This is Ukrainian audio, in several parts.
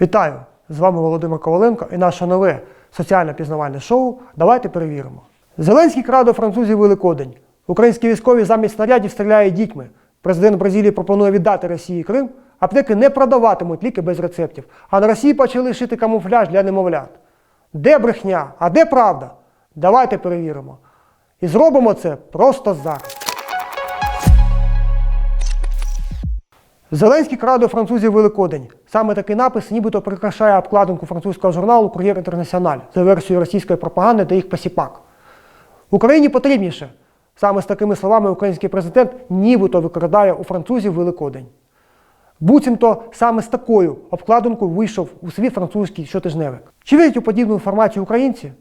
Вітаю! З вами Володимир Коваленко і наше нове соціально пізнавальне шоу Давайте перевіримо. Зеленський краде французів Великодень. Українські військові замість снарядів стріляють дітьми. Президент Бразилії пропонує віддати Росії Крим. Аптеки не продаватимуть ліки без рецептів. А на Росії почали шити камуфляж для немовлят. Де брехня? А де правда? Давайте перевіримо. І зробимо це просто зараз. Зеленський краде французів Великодень. Саме такий напис нібито прикрашає обкладинку французького журналу Кур'єр Інтернаціональ за версією російської пропаганди та їх посіпак. Україні потрібніше. Саме з такими словами український президент нібито викрадає у французів Великодень. Буцімто саме з такою обкладинкою вийшов у світ французький щотижневик. Чи вірять у подібну інформацію українці?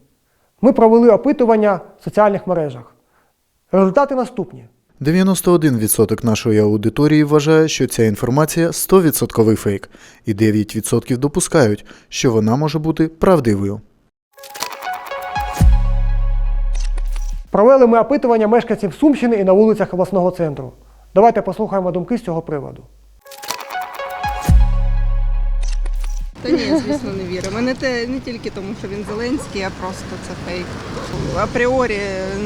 Ми провели опитування в соціальних мережах. Результати наступні. 91% нашої аудиторії вважає, що ця інформація 100% фейк, і 9% допускають, що вона може бути правдивою. Провели ми опитування мешканців Сумщини і на вулицях обласного центру. Давайте послухаємо думки з цього приводу. Та ні, звісно, не віримо. Не, те, не тільки тому, що він Зеленський, а просто це фейк. Апріорі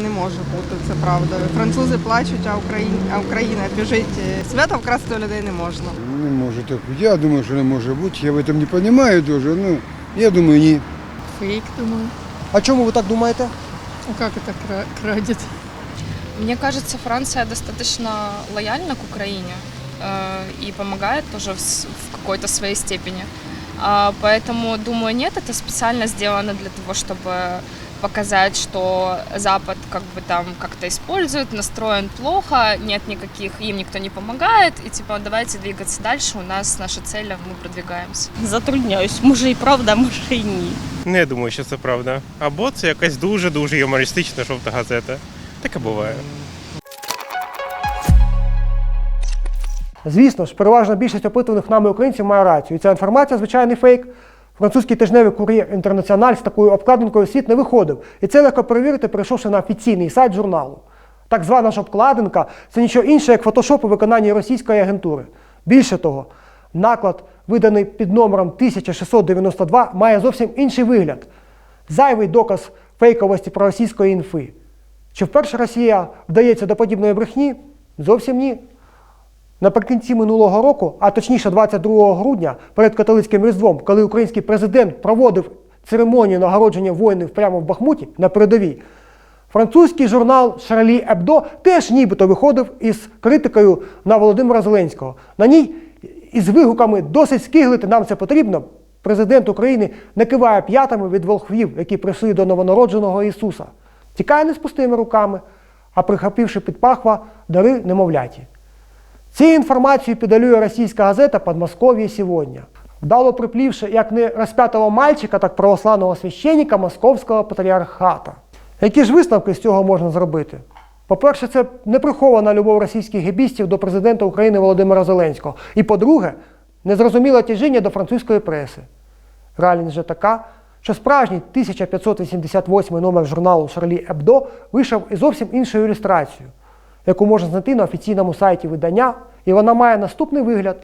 не може бути, це правда. Французи плачуть, а Україна, а Україна біжить. Свято вкрасти у людей не можна. Не може так бути. Я думаю, що не може бути. Я в этом не розумію дуже. Ну, я думаю, ні. Фейк, думаю. А чому ви так думаєте? А как это кра- крадет? Мне кажется, Франция достаточно лояльна к Украине э, и помогает тоже в, с- в какой-то своей степени. А, поэтому, думаю, нет, это специально сделано для того, чтобы показать, что Запад как бы там как-то использует, настроен плохо, нет никаких, им никто не помогает, и типа давайте двигаться дальше, у нас наша цель, а мы продвигаемся. Затрудняюсь, може і правда, може і ні. Не думаю, що це правда. Або це якась дуже-дуже юмористична жовта газета. Таке буває. Звісно ж, переважна більшість опитуваних нами українців має рацію. І ця інформація звичайний фейк. Французький тижневий кур'єр Інтернаціональ з такою обкладинкою світ не виходив. І це легко перевірити, перейшовши на офіційний сайт журналу. Так звана ж обкладинка це нічого інше, як фотошоп у виконанні російської агентури. Більше того, наклад, виданий під номером 1692, має зовсім інший вигляд. Зайвий доказ фейковості проросійської інфи. Чи вперше Росія вдається до подібної брехні? Зовсім ні. Наприкінці минулого року, а точніше 22 грудня, перед католицьким різдвом, коли український президент проводив церемонію нагородження воїнів прямо в Бахмуті на передовій, французький журнал Шарлі Ебдо теж нібито виходив із критикою на Володимира Зеленського. На ній із вигуками досить скиглити нам це потрібно. Президент України не киває п'ятами від волхвів, які прийшли до новонародженого Ісуса. Тікає не з пустими руками, а прихопивши під пахва дари немовляті. Цією інформацією підалює російська газета «Подмосков'я сьогодні», вдало приплівши як не розп'ятого мальчика, так православного священника Московського патріархата. Які ж висновки з цього можна зробити? По-перше, це неприхована любов російських гебістів до президента України Володимира Зеленського. І по-друге, незрозуміле тяжіння до французької преси. Реальність же така, що справжній 1588 номер журналу Шарлі Ебдо вийшов із зовсім іншою ілюстрацією, яку можна знайти на офіційному сайті видання, і вона має наступний вигляд.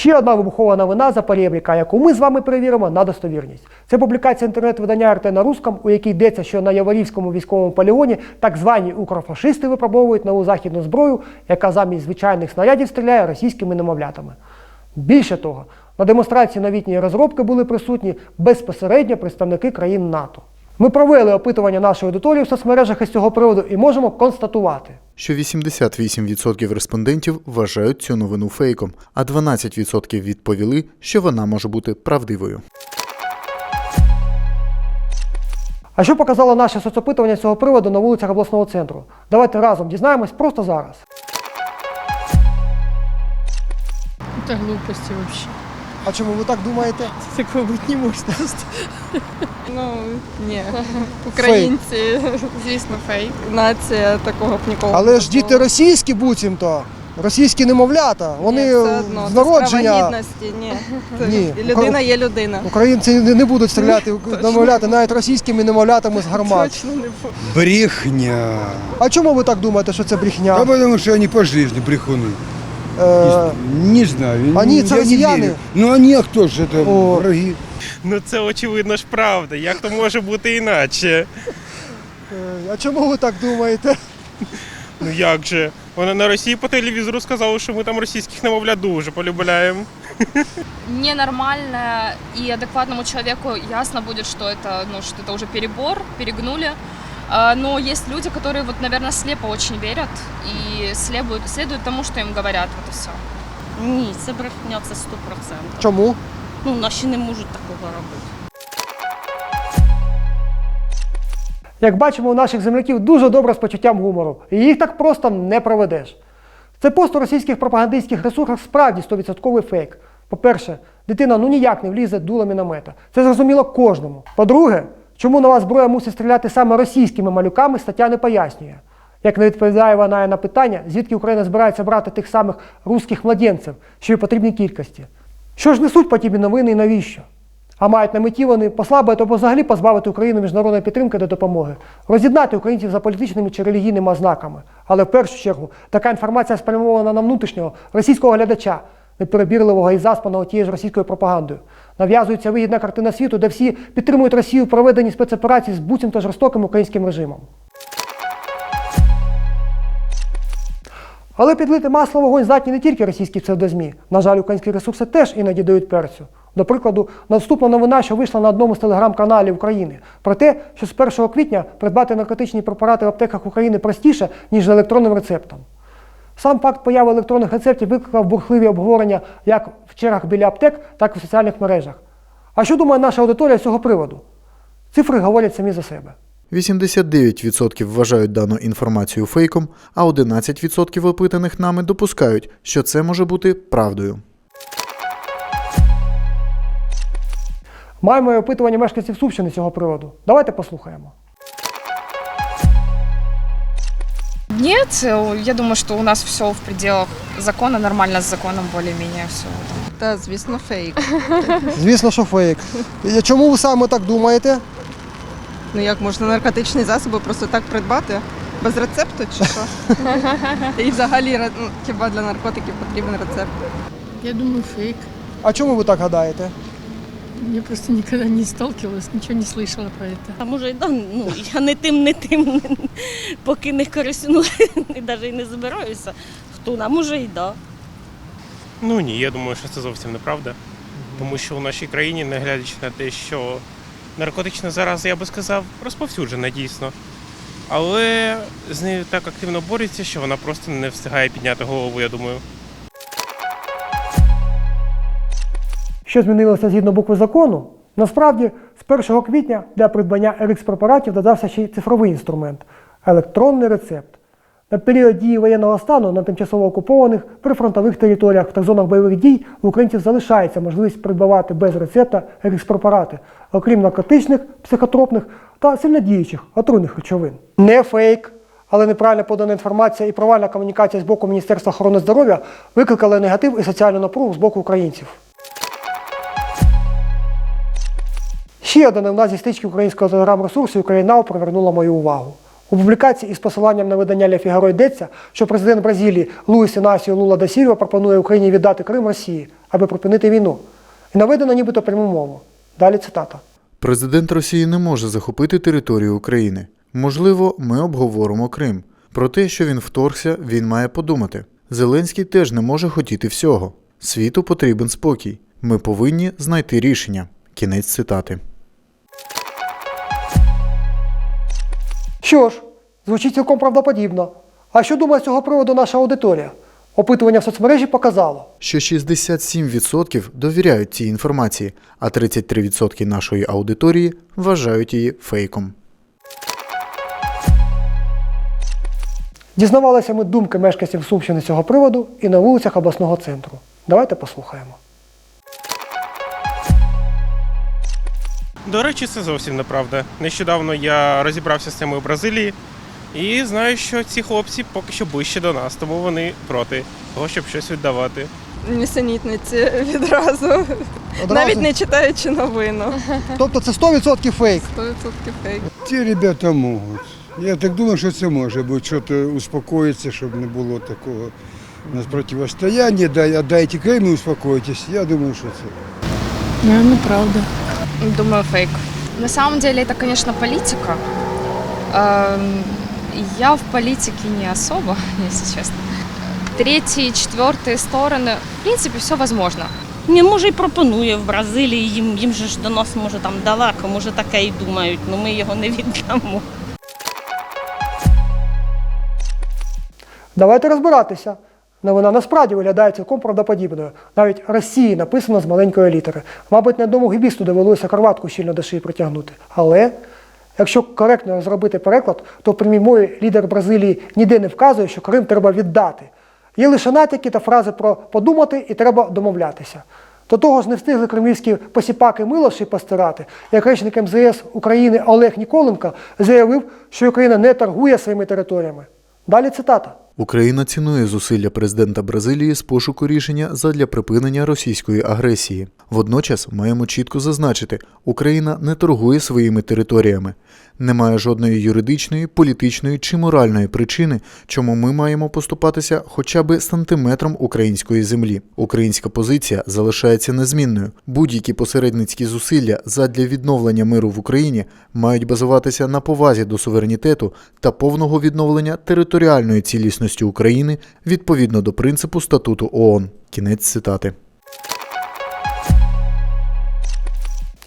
Ще одна вибухова новина за перебріка, яку ми з вами перевіримо на достовірність. Це публікація інтернет-видання РТ на русском, у якій йдеться, що на Яворівському військовому полігоні так звані укрофашисти випробовують нову західну зброю, яка замість звичайних снарядів стріляє російськими немовлятами. Більше того, на демонстрації новітньої розробки були присутні безпосередньо представники країн НАТО. Ми провели опитування нашої аудиторії в соцмережах із цього приводу і можемо констатувати. Що 88% респондентів вважають цю новину фейком, а 12% відповіли, що вона може бути правдивою. А що показало наше соцопитування з цього приводу на вулицях обласного центру? Давайте разом дізнаємось просто зараз. Это глупости вообще. А чому ви так думаєте? Такого быть не может. Ну ні. Українці, Звісно, фейк. нація такого б ніколи. Але ж діти російські буцімто, російські немовлята, вони Ні, все одно, з це народження. справа гідності, ні. Ні. Людина є людина. Українці не будуть стріляти в немовляти навіть російськими немовлятами з гармат. Точно не буде. Брехня. А чому ви так думаєте, що це брехня? А потому что они по жизни брехуны. Е, Не знаю. Они, я это не россияне? верю. Ну они, а кто же это? О. Враги. Ну це очевидно ж правда. Як то може бути іначе? а чому ви так думаєте? Ну як же? Вони на Росії по телевізору сказали, що ми там російських немовлят дуже полюбляємо. Ненормально и адекватному человеку ясно будет, что это, ну, что это уже перебор, перегнули. Но есть люди, которые, вот, наверное, слепо очень верят и следуют, следуют тому, что им говорят. Вот и все. Ні, це брехня, це 100%. Чому? Ну, наші не можуть такого робити. Як бачимо, у наших земляків дуже добре з почуттям гумору, і їх так просто не проведеш. Це пост у російських пропагандистських ресурсах справді 100% фейк. По-перше, дитина ну ніяк не влізе дуло міномета. Це зрозуміло кожному. По-друге, чому нова зброя мусить стріляти саме російськими малюками, стаття не пояснює. Як не відповідає вона на питання, звідки Україна збирається брати тих самих русських младенців, що й потрібній кількості. Що ж несуть подібні новини і навіщо? А мають на меті вони послабити або взагалі позбавити Україну міжнародної підтримки та допомоги, роз'єднати українців за політичними чи релігійними ознаками. Але в першу чергу така інформація спрямована на внутрішнього російського глядача, неперебірливого і заспаного тією ж російською пропагандою. Нав'язується вигідна картина світу, де всі підтримують Росію в проведенні спецоперацій з буцімто жорстоким українським режимом. Але підлити масло вогонь здатні не тільки російські псевдозмі. На жаль, українські ресурси теж іноді дають перцю. До прикладу, наступна новина, що вийшла на одному з телеграм-каналів України, про те, що з 1 квітня придбати наркотичні препарати в аптеках України простіше, ніж за електронним рецептом. Сам факт появи електронних рецептів викликав бурхливі обговорення як в чергах біля аптек, так і в соціальних мережах. А що думає наша аудиторія з цього приводу? Цифри говорять самі за себе. 89% вважають дану інформацію фейком, а 11% опитаних нами допускають, що це може бути правдою. Маємо і опитування мешканців Сумщини з цього приводу. Давайте послухаємо. Нет, э, я думаю, что у нас все в пределах закона, нормально с законом более-менее все. Та, звісно, фейк. Звісно, що фейк. Чому ви саме так думаєте? Ну як можна наркотичні засоби просто так придбати? Без рецепту чи що? І взагалі ну, хіба для наркотиків потрібен рецепт? Я думаю, фейк. А чому ви так гадаєте? Я просто никогда не сталкивалась, ничего не слышала про это. А може, і да, ну, я не тим, не тим, поки не користуюся, навіть не збираюся. Хто нам може і да. Ну ні, я думаю, що це зовсім неправда. Тому що у нашій країні, не глядячи на те, що наркотична зараза, я би сказав, розповсюджена дійсно. Але з нею так активно борються, що вона просто не встигає підняти голову, я думаю. Що змінилося згідно букви закону? Насправді, з 1 квітня для придбання RX-препаратів додався ще й цифровий інструмент електронний рецепт. На період дії воєнного стану на тимчасово окупованих прифронтових територіях та зонах бойових дій в українців залишається можливість придбавати без рецепта RX-препарати, окрім наркотичних, психотропних та сильнодіючих отруйних речовин. Не фейк, але неправильно подана інформація і провальна комунікація з боку Міністерства охорони здоров'я викликали негатив і соціальну напругу з боку українців. Ще одна новина зі стички українського телеграм-ресурсу «Українау» привернула мою увагу. У публікації із посиланням на видання Ля Фігаро йдеться, що президент Бразилії Луїс Інасіо Лула да Сільва пропонує Україні віддати Крим Росії, аби припинити війну. І наведено нібито пряму мову. Далі цитата. Президент Росії не може захопити територію України. Можливо, ми обговоримо Крим. Про те, що він вторгся, він має подумати. Зеленський теж не може хотіти всього. Світу потрібен спокій. Ми повинні знайти рішення. Кінець цитати. Що ж, звучить цілком правдоподібно. А що думає з цього приводу наша аудиторія? Опитування в соцмережі показало. Що 67% довіряють цій інформації, а 33% нашої аудиторії вважають її фейком. Дізнавалися ми думки мешканців Сумщини з цього приводу і на вулицях обласного центру. Давайте послухаємо. До речі, це зовсім неправда. Нещодавно я розібрався з цим у Бразилії і знаю, що ці хлопці поки що ближче до нас, тому вони проти того, щоб щось віддавати. Нісенітниці відразу, навіть не читаючи новину. Тобто це 100% фейк. 100% фейк. Ті ребята можуть. Я так думаю, що це може бути, що то успокоїться, щоб не було такого У нас противостояние, дай, отдайте Крым и успокойтесь. Я думаю, что это. Наверное, правда. Думаю, фейк. На самом деле это, конечно, политика. Эм, Я в политике не особо, если честно. Третьи, четвертые стороны, в принципе, все возможно. Ні, може і пропонує в Бразилії, їм, їм же ж до нас може там далеко, може таке і думають, але ми його не віддамо. Давайте розбиратися. Новина насправді виглядає цілком правдоподібною. Навіть Росії написано з маленької літери. Мабуть, не одному гібісту довелося кроватку щільно до шиї притягнути. Але якщо коректно зробити переклад, то в прямій мові лідер Бразилії ніде не вказує, що Крим треба віддати. Є лише натяки та фрази про подумати і треба домовлятися. До того ж не встигли кремлівські посіпаки милоші постирати, як речник МЗС України Олег Ніколенко заявив, що Україна не торгує своїми територіями. Далі цитата. Україна цінує зусилля президента Бразилії з пошуку рішення задля припинення російської агресії. Водночас маємо чітко зазначити, Україна не торгує своїми територіями. Немає жодної юридичної, політичної чи моральної причини, чому ми маємо поступатися хоча б сантиметром української землі. Українська позиція залишається незмінною. Будь-які посередницькі зусилля задля відновлення миру в Україні мають базуватися на повазі до суверенітету та повного відновлення територіальної цілісності України відповідно до принципу статуту ООН. Кінець цитати.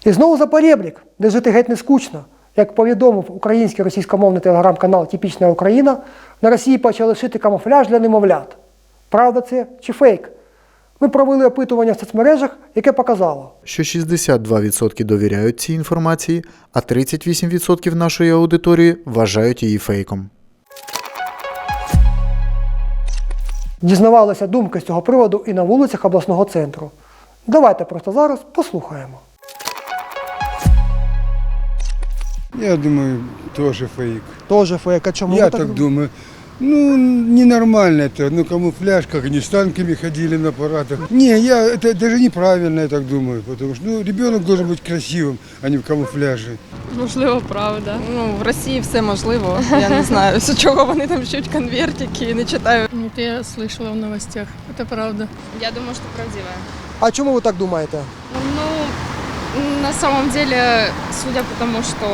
І знову за порєбрік, де жити геть не скучно. Як повідомив український російськомовний телеграм-канал Типічна Україна, на Росії почали шити камуфляж для немовлят. Правда це чи фейк? Ми провели опитування в соцмережах, яке показало. Що 62% довіряють цій інформації, а 38% нашої аудиторії вважають її фейком. Дізнавалися думки з цього приводу і на вулицях обласного центру. Давайте просто зараз послухаємо. Я думаю, теж фейк. Тоже фейк, а чому я так думаю. Ну, ненормально это. Ну, камуфляж, как они с танками ходили на парадах. Не, я, это даже неправильно, я так думаю. Потому что ну, ребенок должен быть красивым, а не в камуфляже. Можливо, правда. Ну, в Росії все можливо. Я не знаю, з чого вони там шють конвертики і не читаю. Ну, Это я слышала в новостях. Это правда. Я думаю, что правдивая. А чому ви так думаєте? Ну, на самом деле, судя по тому, что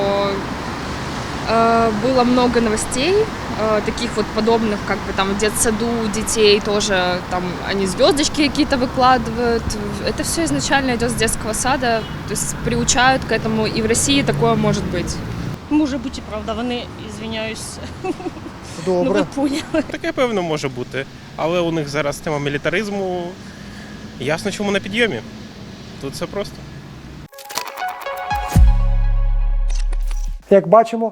э, было много новостей, э, таких вот подобных, как бы там в детсаду детей тоже, там они звездочки какие-то выкладывают. Это все изначально идет с детского сада, то есть приучают к этому, и в России такое может быть. Може бути і правда, вони, ізвиняюсь, ну ви Добре. поняли. Таке певно може бути. Але у них зараз тема мілітаризму. Ясно, чому на підйомі. Тут все просто. Як бачимо,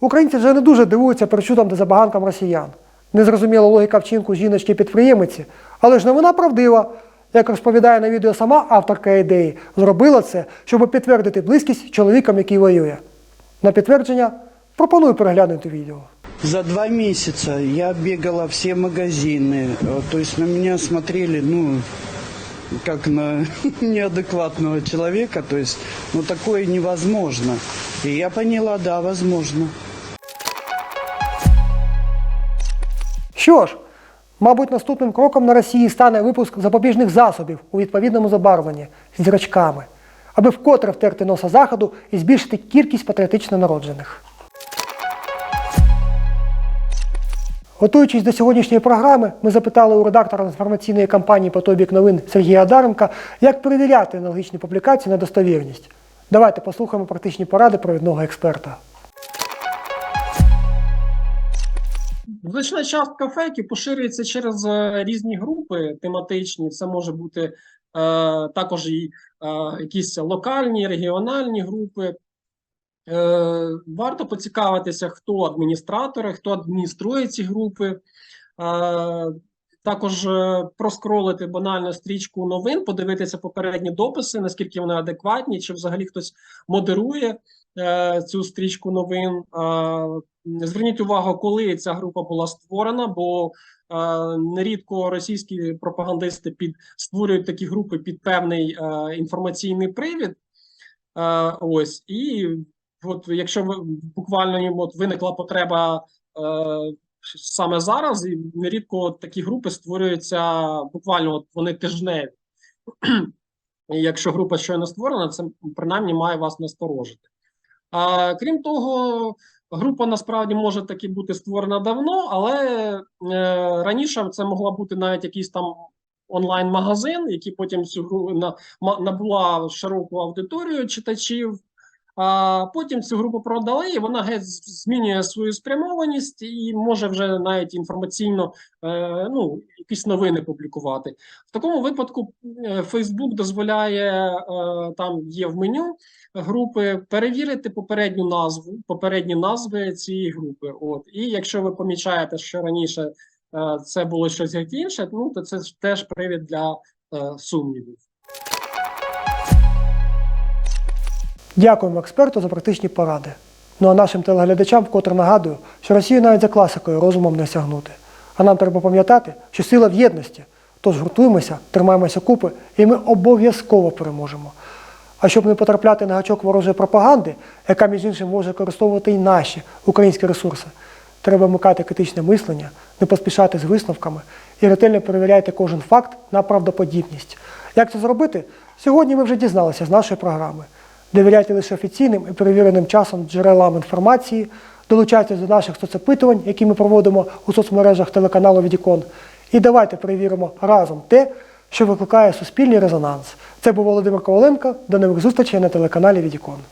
українці вже не дуже дивуються причудам та забаганкам росіян. Незрозуміла логіка вчинку жіночки-підприємиці, але ж новина правдива. Як розповідає на відео сама авторка ідеї, зробила це, щоб підтвердити близькість з чоловіком, який воює. На підтвердження пропоную переглянути відео. За два месяца я бегала все магазины, э, то есть на меня смотрели, ну, как на неадекватного человека, то есть, ну, такое невозможно. Я поняла, да, возможно. Що ж, мабуть, наступним кроком на Росії стане випуск запобіжних засобів у відповідному забарвленні з зірочками, аби вкотре втерти носа заходу і збільшити кількість патріотично народжених. Готуючись до сьогоднішньої програми, ми запитали у редактора інформаційної кампанії «Потобік новин Сергія Адаренка, як перевіряти аналогічні публікації на достовірність. Давайте послухаємо практичні поради провідного експерта. Значна частка фейків поширюється через е, різні групи тематичні. Це може бути е, також і е, якісь локальні, регіональні групи. Е, варто поцікавитися, хто адміністратори, хто адмініструє ці групи. Е, також е, проскролити банально стрічку новин, подивитися попередні дописи, наскільки вони адекватні, чи взагалі хтось модерує е, цю стрічку новин. Е, Зверніть увагу, коли ця група була створена, бо е, нерідко російські пропагандисти під створюють такі групи під певний е, інформаційний привід. Е, ось і от якщо ви буквально от виникла потреба е, саме зараз, і нерідко такі групи створюються буквально от вони тижневі. І якщо група щойно створена, це принаймні має вас насторожити. А, крім того, група насправді може таки бути створена давно, але е, раніше це могла бути навіть якийсь там онлайн-магазин, який потім цю набула широку аудиторію читачів. А потім цю групу продали, і вона геть змінює свою спрямованість і може вже навіть інформаційно е, ну, якісь новини публікувати. В такому випадку е, Facebook дозволяє е, там є в меню групи перевірити попередню назву, попередні назви цієї групи. От і якщо ви помічаєте, що раніше це було щось інше, ну то це теж привід для е, сумнівів. Дякуємо експерту за практичні поради. Ну а нашим телеглядачам вкотре нагадую, що Росію навіть за класикою розумом не сягнути. А нам треба пам'ятати, що сила в єдності. Тож гуртуємося, тримаємося купи, і ми обов'язково переможемо. А щоб не потрапляти на гачок ворожої пропаганди, яка між іншим може використовувати і наші українські ресурси, треба вмикати критичне мислення, не поспішати з висновками і ретельно перевіряйте кожен факт на правдоподібність. Як це зробити? Сьогодні ви вже дізналися з нашої програми. Довіряйте лише офіційним і перевіреним часом джерелам інформації, долучайтеся до наших соцопитувань, які ми проводимо у соцмережах телеканалу Відікон. І давайте перевіримо разом те, що викликає суспільний резонанс. Це був Володимир Коваленко. До нових зустрічей на телеканалі Відікон.